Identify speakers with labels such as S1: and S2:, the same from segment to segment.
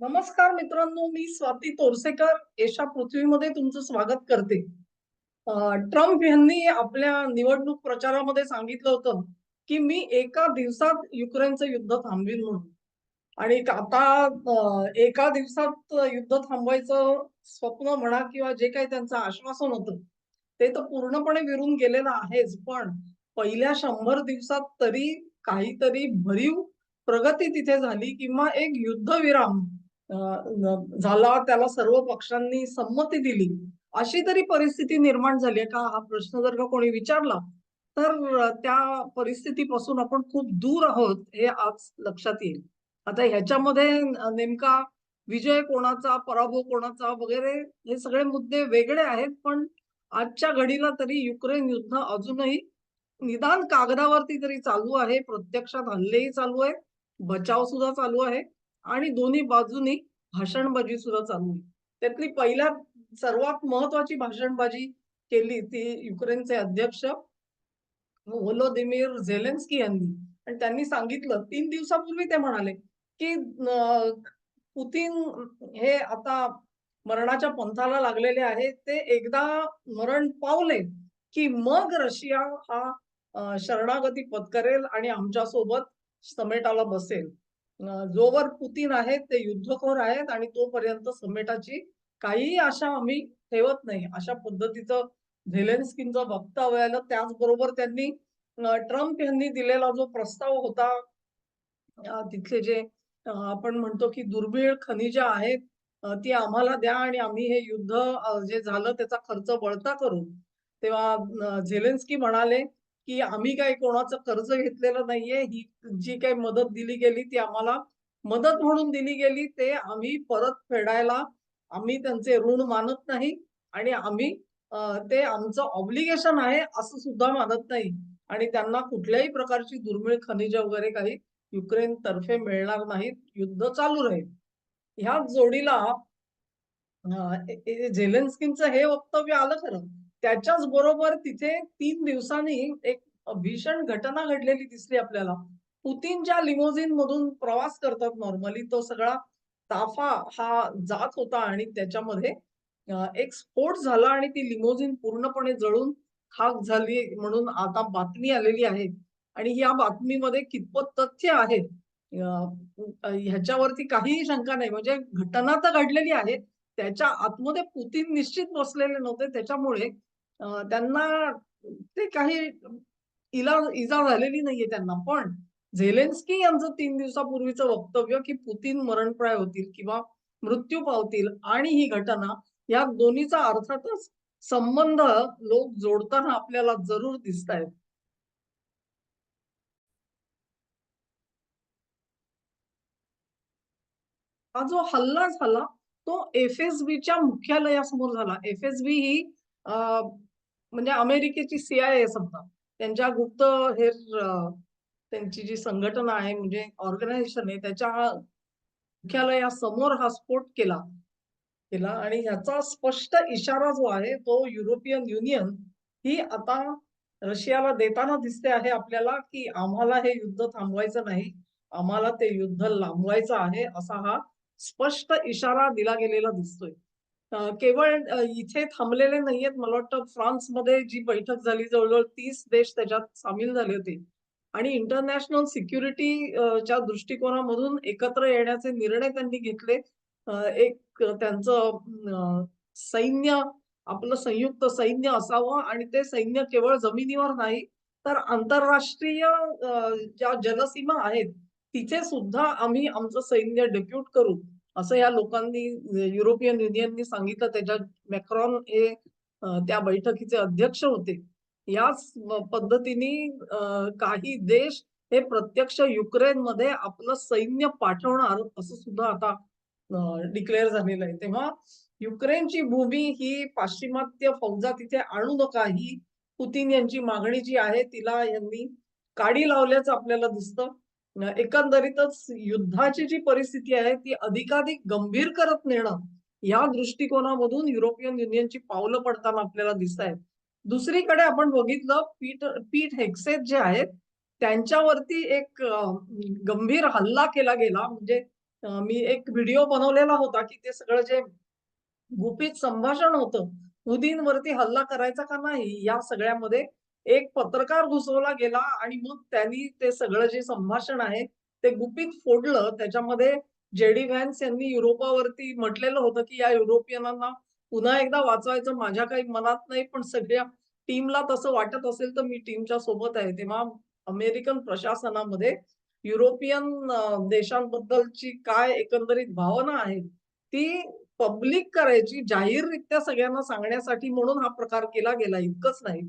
S1: नमस्कार मित्रांनो मी स्वाती तोरसेकर. एशा पृथ्वीमध्ये तुमचं स्वागत करते. ट्रम्प यांनी आपल्या निवडणूक प्रचारामध्ये सांगितलं होतं की मी एका दिवसात युक्रेनचं युद्ध थांबवीन म्हणून. आणि आता एका दिवसात युद्ध थांबवायचं स्वप्न म्हणा किंवा जे काही त्यांचं आश्वासन होतं ते तर पूर्णपणे विरून गेलेलं आहेच. पण पहिल्या शंभर दिवसात तरी काहीतरी भरीव प्रगती तिथे झाली किंवा एक युद्धविराम झाला त्याला सर्व पक्षांनी संमती दिली. अशी तरी परिस्थिती निर्माण झाली आहे. का हा प्रश्न जर का कोणी विचारला तर त्या परिस्थितीपासून आपण खूप दूर आहोत हे आज लक्षात येईल. आता ह्याच्यामध्ये नेमका विजय कोणाचा पराभव कोणाचा वगैरे हे सगळे मुद्दे वेगळे आहेत पण आजच्या घडीला तरी युक्रेन युद्ध अजूनही निदान कागदावरती तरी चालू आहे. प्रत्यक्षात हल्लेही चालू आहे. बचाव सुद्धा चालू आहे. आणि दोन्ही बाजूनी भाषणबाजी सुद्धा चालू आहे. त्यातली पहिल्या सर्वात महत्वाची भाषणबाजी केली ती युक्रेनचे अध्यक्ष व्होलोदिमीर झेलेन्स्की यांनी. आणि त्यांनी सांगितलं तीन दिवसापूर्वी ते म्हणाले की पुतीन हे आता मरणाच्या पंथाला लागलेले आहे ते एकदा मरण पावले की मग रशिया हा शरणागती पत्करेल आणि आमच्यासोबत समेटाला बसेल. जोवर पुतीन आहेत ते युद्धखोर आहेत आणि तोपर्यंत समेटाची काहीही आशा आम्ही ठेवत नाही. अशा पद्धतीचं झेलेन्स्कींचं वक्तव्य आलं. त्याचबरोबर त्यांनी ट्रम्प यांनी दिलेला जो प्रस्ताव होता तिथले जे आपण म्हणतो की दुर्मिळ खनिजे आहेत ती आम्हाला द्या आणि आम्ही हे युद्ध जे झालं त्याचा खर्च बळता करू. तेव्हा झेलेन्स्की म्हणाले की आम्ही काही कोणाचं कर्ज घेतलेलं नाहीये ही जी काही मदत दिली गेली ती आम्हाला मदत म्हणून दिली गेली ते आम्ही परत फेडायला आम्ही त्यांचे ऋण मानत नाही आणि आम्ही ते आमचं ऑब्लिगेशन आहे असं सुद्धा मानत नाही. आणि त्यांना कुठल्याही प्रकारची दुर्मिळ खनिज वगैरे काही युक्रेन तर्फे मिळणार नाहीत युद्ध चालू राहील. ह्या जोडीला अ, झेलेन्स्कींचं हे वक्तव्य आलं खरं. त्याच्याच बरोबर तिथे तीन दिवसांनी एक भीषण घटना घडलेली दिसली आपल्याला. पुतीन ज्या लिमोझिन मधून प्रवास करतात नॉर्मली तो सगळा ताफा हा जात होता आणि त्याच्यामध्ये एक स्फोट झाला आणि ती लिमोझिन पूर्णपणे जळून खाक झाली म्हणून आता बातमी आलेली आहे. आणि या बातमीमध्ये कितपत तथ्य आहे ह्याच्यावरती काहीही शंका नाही. म्हणजे घटना तर घडलेली आहे त्याच्या आतमध्ये पुतीन निश्चित बसलेले नव्हते. त्याच्यामुळे त्यांना ते काही इला इजा झालेली नाहीये त्यांना. पण झेलेन्स्की यांचं तीन दिवसापूर्वीचं वक्तव्य की पुतीन मरणप्राय होतील किंवा मृत्यू पावतील आणि ही घटना या दोन्हीचा अर्थातच संबंध लोक जोडताना आपल्याला जरूर दिसत आहेत हा जो हल्ला झाला तो एफएसबीच्या मुख्यालयासमोर झाला. एफएसबी ही म्हणजे अमेरिकेची सीआयए समजा. त्यांच्या गुप्त हे त्यांची जी संघटना आहे म्हणजे ऑर्गनायझेशन आहे त्याच्या मुख्यालयासमोर हा स्फोट केला. केला आणि ह्याचा स्पष्ट इशारा जो आहे तो युरोपियन युनियन ही आता रशियाला देताना दिसते आहे आपल्याला की आम्हाला हे युद्ध थांबवायचं नाही. आम्हाला ते युद्ध लांबवायचं आहे असा हा स्पष्ट इशारा दिला गेलेला दिसतोय. केवळ इथे थांबलेले नाहीयेत. मला वाटतं फ्रान्समध्ये जी बैठक झाली जवळजवळ तीस देश त्याच्यात सामील झाले होते. आणि इंटरनॅशनल सिक्युरिटी च्या दृष्टिकोनामधून एकत्र येण्याचे निर्णय त्यांनी घेतले. एक त्यांचं सैन्य आपलं संयुक्त सैन्य असावं आणि ते सैन्य केवळ जमिनीवर नाही तर आंतरराष्ट्रीय ज्या जलसीमा आहेत तिथे सुद्धा आम्ही आमचं सैन्य डेप्यूट करू असं या लोकांनी युरोपियन युनियननी सांगितलं. त्याच्यात मॅक्रॉन हे त्या बैठकीचे अध्यक्ष होते. याच पद्धतीने काही देश हे प्रत्यक्ष युक्रेनमध्ये आपलं सैन्य पाठवणार असं सुद्धा आता डिक्लेअर झालेलं आहे. तेव्हा युक्रेनची भूमी ही पाश्चिमात्य फौजा तिथे आणू नका. ही पुतीन यांची मागणी जी आहे तिला यांनी काडी लावल्याचं आपल्याला दिसतं. एकंदरीतच युद्धाची जी परिस्थिती आहे ती अधिकाधिक गंभीर करत नेणं या दृष्टिकोनामधून युरोपियन युनियनची पावलं पडताना आपल्याला दिसत आहेत दुसरीकडे आपण बघितलं पीठ पीठ हेक्सेट जे आहेत त्यांच्यावरती एक गंभीर हल्ला केला गेला. म्हणजे मी एक व्हिडिओ बनवलेला होता, की ते सगळं जे गुपित संभाषण होतं, पुतीनवरती हल्ला करायचा का नाही, या सगळ्यामध्ये एक पत्रकार घुसवला गेला आणि मग त्यांनी ते सगळं जे संभाषण आहे, ते गुपित फोडलं. त्याच्यामध्ये जे.डी. व्हॅन्स यांनी युरोपावरती म्हटलेलं होतं, की या युरोपियनांना पुन्हा एकदा वाचवायचं माझ्या काही मनात नाही, पण सगळ्या टीमला तसं वाटत असेल, तर मी टीमच्या सोबत आहे. तेव्हा अमेरिकन प्रशासनामध्ये युरोपियन देशांबद्दलची काय एकंदरीत भावना आहे, ती पब्लिक करायची, जाहीररित्या सगळ्यांना सांगण्यासाठी म्हणून हा प्रकार केला गेला, इतकंच नाही.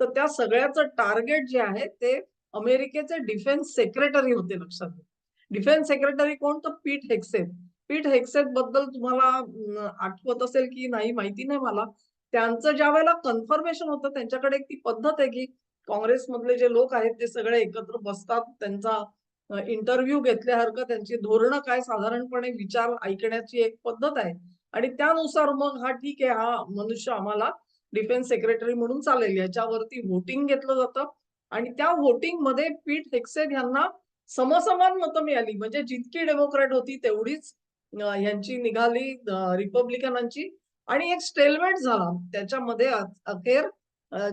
S1: तर त्या सगळ्याचं टार्गेट जे आहे, ते अमेरिकेचे डिफेन्स सेक्रेटरी होते लक्षात घ्या. डिफेन्स सेक्रेटरी कोण? तर पीठ हेक्सेट पीठ हेक्सेटबद्दल तुम्हाला आठवत असेल की नाही माहिती नाही मला. त्यांचं ज्या वेळेला कन्फर्मेशन होतं, त्यांच्याकडे एक ती पद्धत आहे, की काँग्रेसमधले जे लोक आहेत, ते सगळे एकत्र बसतात. त्यांचा इंटरव्ह्यू घेतल्यासारखं त्यांची धोरणं काय साधारणपणे विचार ऐकण्याची एक पद्धत आहे आणि त्यानुसार मग हा ठीक आहे, हा मनुष्य आम्हाला डिफेन्स सेक्रेटरी म्हणून चालेल. याच्यावरती व्होटिंग घेतलं जातं आणि त्या व्होटिंगमध्ये पीट हेग्सेथ यांना समसमान मतं मिळाली. म्हणजे जितकी डेमोक्रॅट होती तेवढीच यांची निघाली रिपब्लिकनांची आणि एक स्टेलमेट झाला. त्याच्यामध्ये अखेर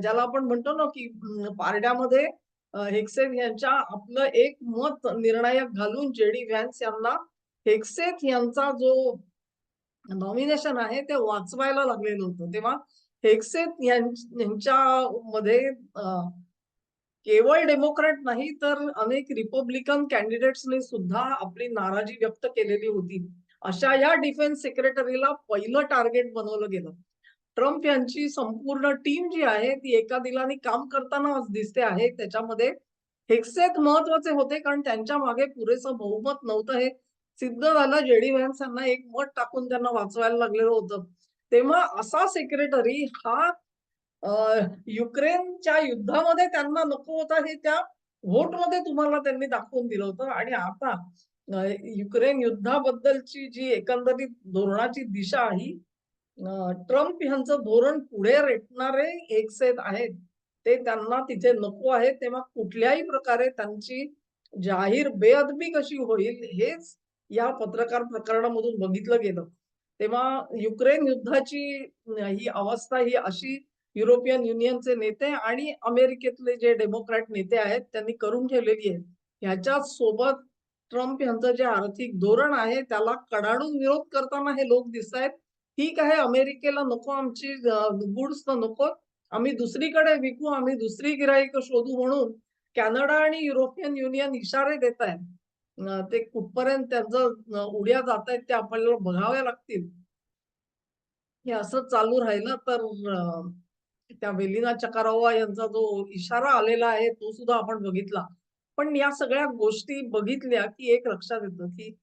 S1: ज्याला आपण म्हणतो ना, की पारड्यामध्ये अ, यांच्या आपलं एक मत निर्णायक घालून जे.डी. व्हॅन्स यांना हेक्सेथ यांचा जो नॉमिनेशन आहे ते वाचवायला लागलेलं होतं. तेव्हा हेक्सेत यांच्यामध्ये केवळ डेमोक्रॅट नाही तर अनेक रिपब्लिकन कॅन्डिडेट्सने सुद्धा आपली नाराजी व्यक्त केलेली होती. अशा या डिफेन्स सेक्रेटरीला पहिलं टार्गेट बनवलं गेलं. ट्रम्प यांची संपूर्ण टीम जी आहे ती एका दिलाने काम करताना दिसते आहे. त्याच्यामध्ये हेक्सेत महत्त्वाचे होते कारण त्यांच्या मागे पुरेसं बहुमत नव्हतं हे सिद्ध झालं. जे.डी. व्हॅन्स यांना एक मत टाकून त्यांना वाचवायला लागलेलं होतं. तेव्हा असा सेक्रेटरी हा युक्रेनच्या युद्धामध्ये त्यांना नको होता हे त्या व्होटमध्ये तुम्हाला त्यांनी दाखवून दिलं होतं आणि आता युक्रेन युद्धाबद्दलची जी एकंदरीत धोरणाची दिशा ही ट्रम्प यांचं धोरण पुढे रेटणारे हेग्सेथ आहेत. ते त्यांना तिथे नको आहे. तेव्हा कुठल्याही प्रकारे त्यांची जाहीर बेअदबी कशी होईल हेच या पत्रकार प्रकरणामधून बघितलं गेलं. तेव्हा युक्रेन युद्धाची ही अवस्था ही अशी युरोपियन युनियनचे नेते आणि अमेरिकेतले जे डेमोक्रॅट नेते आहेत त्यांनी करून ठेवलेली आहे. ह्याच्याच सोबत ट्रम्प यांचं जे आर्थिक धोरण आहे त्याला कडाडून विरोध करताना हे लोक दिसतायत. ठीक आहे अमेरिकेला नको आमची गुड्स तर नको आम्ही दुसरीकडे विकू, आम्ही दुसरी गिराईक शोधू म्हणून कॅनडा आणि युरोपियन युनियन इशारे देत आहेत. ते कुठपर्यंत त्यांचं उड्या उड्या जातायत ते आपल्याला बघाव्या लागतील. हे असं चालू राहिलं तर त्या वेलिना चकारोवा यांचा जो इशारा आलेला आहे तो सुद्धा आपण बघितला. पण या सगळ्या गोष्टी बघितल्या की एक लक्षात येतं की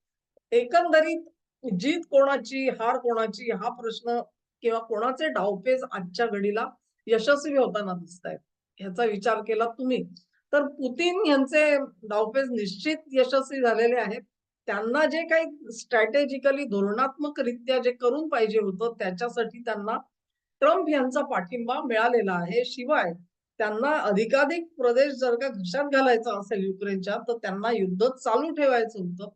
S1: एकंदरीत जीत कोणाची, हार कोणाची हा प्रश्न किंवा कोणाचे डावपेच आजच्या घडीला यशस्वी होताना दिसतायत. ह्याचा विचार केला तुम्ही, तर पुतिन यांचे डावपेच निश्चित यशस्वी झालेले आहेत. त्यांना जे काही स्ट्रॅटेजिकली धोरणात्मकरित्या जे करून पाहिजे होतं, त्याच्यासाठी त्यांना ट्रम्प यांचा पाठिंबा मिळालेला आहे. शिवाय त्यांना अधिकाधिक प्रदेश जर का घशात घालायचा असेल युक्रेनच्या, तर त्यांना युद्ध चालू ठेवायचं होतं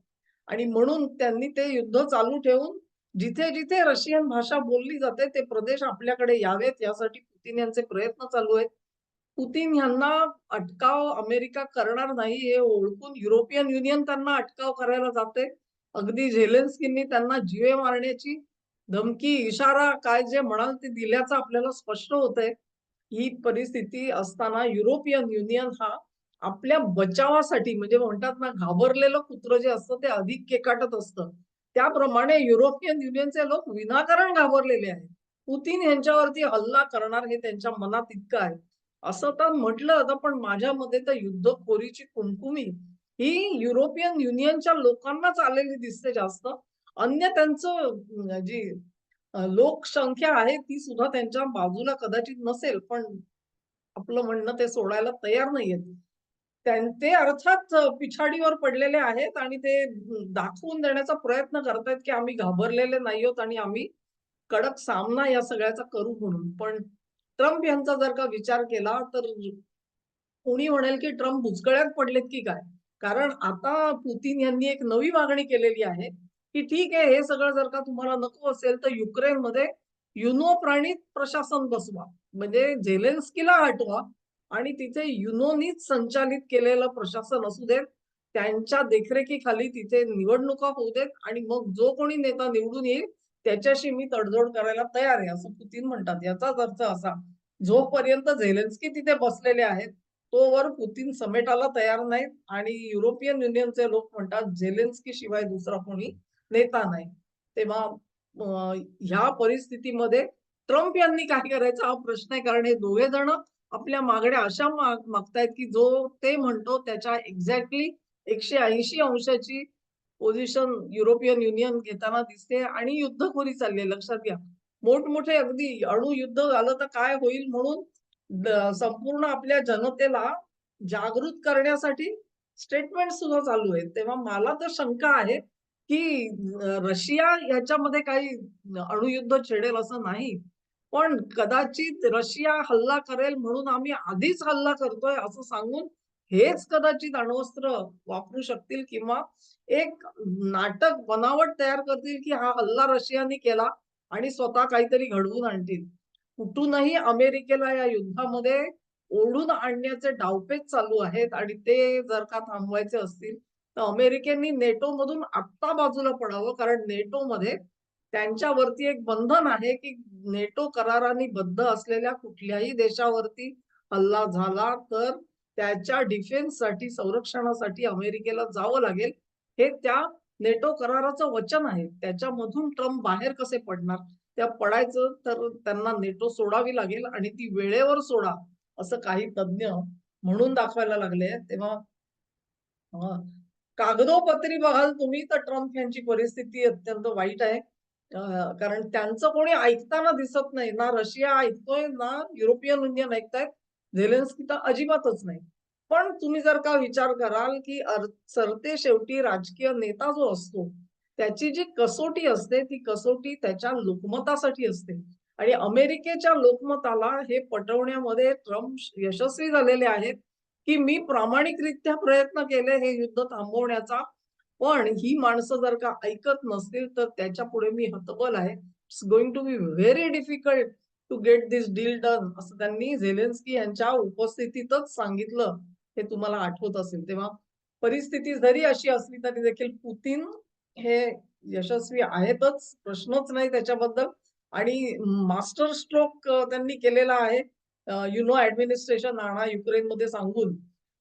S1: आणि म्हणून त्यांनी ते युद्ध चालू ठेवून जिथे-जिथे रशियन भाषा बोलली जाते, ते प्रदेश आपल्याकडे यावेत यासाठी पुतिन यांचे प्रयत्न चालू आहेत. पुतिन यांना अटकाव अमेरिका करणार नाही हे ओळखून युरोपियन युनियन त्यांना अटकाव करायला जाते. अगदी झेलेन्स्कींनी त्यांना जीवे मारण्याची धमकी, इशारा काय जे म्हणाल ते दिल्याचं आपल्याला स्पष्ट होतंय. ही परिस्थिती असताना युरोपियन युनियन हा आपल्या बचावासाठी म्हणजे म्हणतात ना घाबरलेलं कुत्र जे असतं ते अधिक केकाटत असतं. त्याप्रमाणे युरोपियन युनियनचे लोक विनाकारण घाबरलेले आहेत. पुतिन यांच्यावरती हल्ला करणार हे त्यांच्या मनात इतकं आहे. असं तर म्हटलं आता पण माझ्या मते तर युद्धखोरीची कुमकुमी ही युरोपियन युनियनच्या लोकांनाच आलेली दिसते जास्त. अन्य त्यांचं जी लोकसंख्या आहे ती सुद्धा त्यांच्या बाजूला कदाचित नसेल, पण आपलं म्हणणं ते सोडायला तयार नाहीयेत. त्यां ते अर्थात पिछाडीवर पडलेले आहेत आणि ते दाखवून देण्याचा प्रयत्न करतायत, की आम्ही घाबरलेले नाही आहोत आणि आम्ही कडक सामना या सगळ्याचा करू म्हणून. पण ट्रम्प यांचा जर का विचार केला तर कोणी म्हणेल, की ट्रम्प बुचकळ्यात पडलेत की काय? कारण आता पुतिन यांनी एक नवी मागणी केलेली आहे. की ठीक आहे हे सगळं जर का तुम्हाला नको असेल तर युक्रेनमध्ये युनो प्राणित प्रशासन बसवा म्हणजे झेलेन्स्कीला हटवा आणि तिथे युनोनीच संचालित केलेलं प्रशासन असू देत त्यांच्या देखरेखीखाली तिथे निवडणुका होऊ देत आणि मग जो कोणी नेता निवडून येईल त्याच्याशी मी तडजोड करायला तयार आहे असं पुतीन म्हणतात याचाच अर्थ असा जोपर्यंत झेलेन्स्की तिथे बसलेले आहेत तोवर पुतीन समेटाला तयार नाहीत आणि युरोपियन युनियनचे लोक म्हणतात झेलेन्स्की शिवाय दुसरा कोणी नेता नाही. तेव्हा ह्या परिस्थितीमध्ये ट्रम्प यांनी काय करायचा? हा प्रश्न आहे. कारण हे दोघे जण आपल्या मागण्या अशा मागतायत की जो ते म्हणतो त्याच्या एक्झॅक्टली एकशे ऐंशी अंशाची पोझिशन युरोपियन युनियन घेताना दिसते आणि युद्धखोरी चालली लक्षात घ्या. मोठमोठे अगदी अणु युद्ध झालं तर काय होईल म्हणून संपूर्ण आपल्या जनतेला जागृत करण्यासाठी स्टेटमेंट सुद्धा चालू आहेत. तेव्हा मला तर शंका आहे की रशिया याच्यामध्ये काही अणुयुद्ध छेडेल असं नाही. पण कदाचित रशिया हल्ला करेल म्हणून आम्ही आधीच हल्ला करतोय असं सांगून हेच कदाचित अण्वस्त्र वापरू शकतील किंवा एक नाटक बनावट तयार करतील की हा हल्ला रशियाने केला. आणि स्वतः काहीतरी घडवून आणतील. कुठूनही अमेरिकेला या युद्धामध्ये ओढून आणण्याचे डावपेच चालू आहेत आणि ते जर का थांबवायचे असतील तर अमेरिकेने नेटो मधून आत्ता बाजूला पडावं कारण नेटो मध्ये त्यांच्यावरती एक बंधन आहे की नेटो कराराने बद्ध असलेल्या कुठल्याही देशावरती हल्ला झाला तर त्याच्या डिफेन्ससाठी संरक्षणासाठी अमेरिकेला जावं लागेल. हे त्या नेटो कराराचं वचन आहे. त्याच्यामधून ट्रम्प बाहेर कसे पडणार? त्या पडायचं तर त्यांना नेटो सोडावी लागेल आणि ती वेळेवर सोडा असं काही तज्ज्ञ म्हणून दाखवायला लागले तेव्हा कागदोपत्री बघाल तुम्ही तर ट्रम्प यांची परिस्थिती अत्यंत वाईट आहे. कारण त्यांचं कोणी ऐकताना दिसत नाही ना रशिया ऐकतोय ना युरोपियन युनियन ऐकतायत. झेलेन्स्की तर अजिबातच नाही. पण तुम्ही जर का विचार कराल की सरते शेवटी राजकीय नेता जो असतो त्याची जी कसोटी असते ती कसोटी त्याच्या लोकमतासाठी असते. आणि अमेरिकेच्या लोकमताला हे पटवण्यामध्ये ट्रम्प यशस्वी झालेले आहेत की मी प्रामाणिकरित्या प्रयत्न केले हे युद्ध थांबवण्याचा. पण ही माणसं जर का ऐकत नसतील तर त्याच्या पुढे मी हतबल आहे. It's going to be very difficult to get this deal done असं त्यांनी झेलेन्स्की यांच्या उपस्थितीतच सांगितलं. हे तुम्हाला आठवत असेल तेव्हा परिस्थिती जरी अशी असली तरी देखील पुतीन हे यशस्वी आहेतच प्रश्नच नाही त्याच्याबद्दल. आणि मास्टर स्ट्रोक त्यांनी केलेला आहे. युनो ऍडमिनिस्ट्रेशन आणा युक्रेनमध्ये सांगून.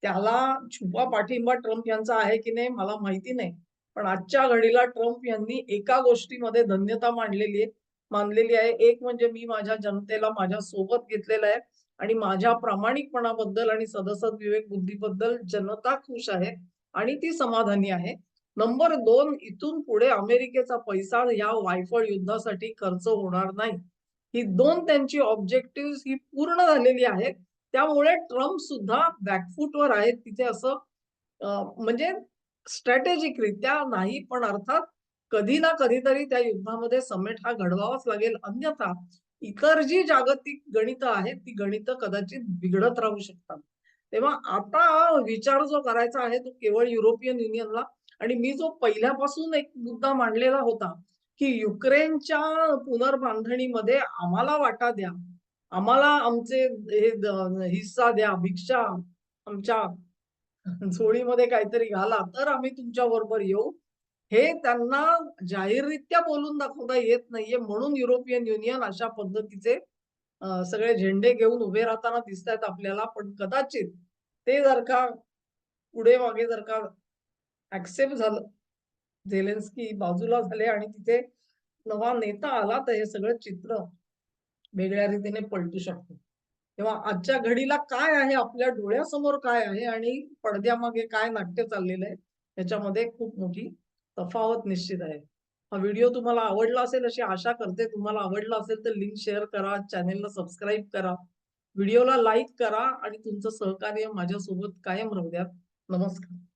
S1: त्याला छुपा पाठिंबा ट्रम्प यांचा आहे की नाही मला माहिती नाही. पण आजच्या घडीला ट्रम्प यांनी एका गोष्टीमध्ये धन्यता मांडलेली आहे. मानलेली आहे एक म्हणजे मी माझ्या जनतेला माझ्या सोबत घेतलेलं आहे. आणि माझ्या प्रामाणिकपणाबद्दल आणि सदसद विवेक बुद्धीबद्दल जनता खुश आहे आणि ती समाधानी आहे. नंबर दोन इथून पुढे अमेरिकेचा पैसा या वायफळ युद्धासाठी खर्च होणार नाही. ही दोन त्यांची ऑब्जेक्टिव्ह ही पूर्ण झालेली आहेत. त्यामुळे ट्रम्प सुद्धा बॅकफूटवर आहेत. तिथे असं म्हणजे स्ट्रॅटेजिकरित्या नाही पण अर्थात कधी ना कधीतरी त्या युद्धामध्ये समेट हा घडवावाच लागेल. अन्यथा इतर जी जागतिक गणित आहेत ती गणित कदाचित बिघडत राहू शकतात. तेव्हा आता विचार जो करायचा आहे तो केवळ युरोपियन युनियनला आणि मी जो पहिल्यापासून एक मुद्दा मांडलेला होता की युक्रेनच्या पुनर्बांधणीमध्ये आम्हाला वाटा द्या आम्हाला आमचे हे हिस्सा द्या भिक्षा आमच्या झोळीमध्ये काहीतरी घाला तर आम्ही तुमच्या बरोबर येऊ. हे त्यांना जाहीररित्या बोलून दाखवता येत नाहीये. म्हणून युरोपियन युनियन अशा पद्धतीचे सगळे झेंडे घेऊन उभे राहताना दिसत आहेत आपल्याला. पण कदाचित ते जर का पुढे मागे जर का ऍक्सेप्ट झालं झेलेन्स्की बाजूला झाले आणि तिथे नवा नेता आला तर हे सगळं चित्र वेगळ्या रीतीने पलटू शकतो. तेव्हा आजच्या घडीला काय आहे? आपल्या डोळ्यासमोर काय आहे? आणि पडद्यामागे काय नाट्य चाललेलं आहे? याच्यामध्ये खूप मोठी तफावत निश्चित आहे. हा व्हिडिओ तुम्हाला आवडला असेल अशी आशा करते. तुम्हाला आवडला असेल तर लिंक शेअर करा चॅनेलला सबस्क्राईब करा. व्हिडिओला लाईक करा आणि तुमचं सहकार्य माझ्यासोबत कायम राहू द्या. नमस्कार.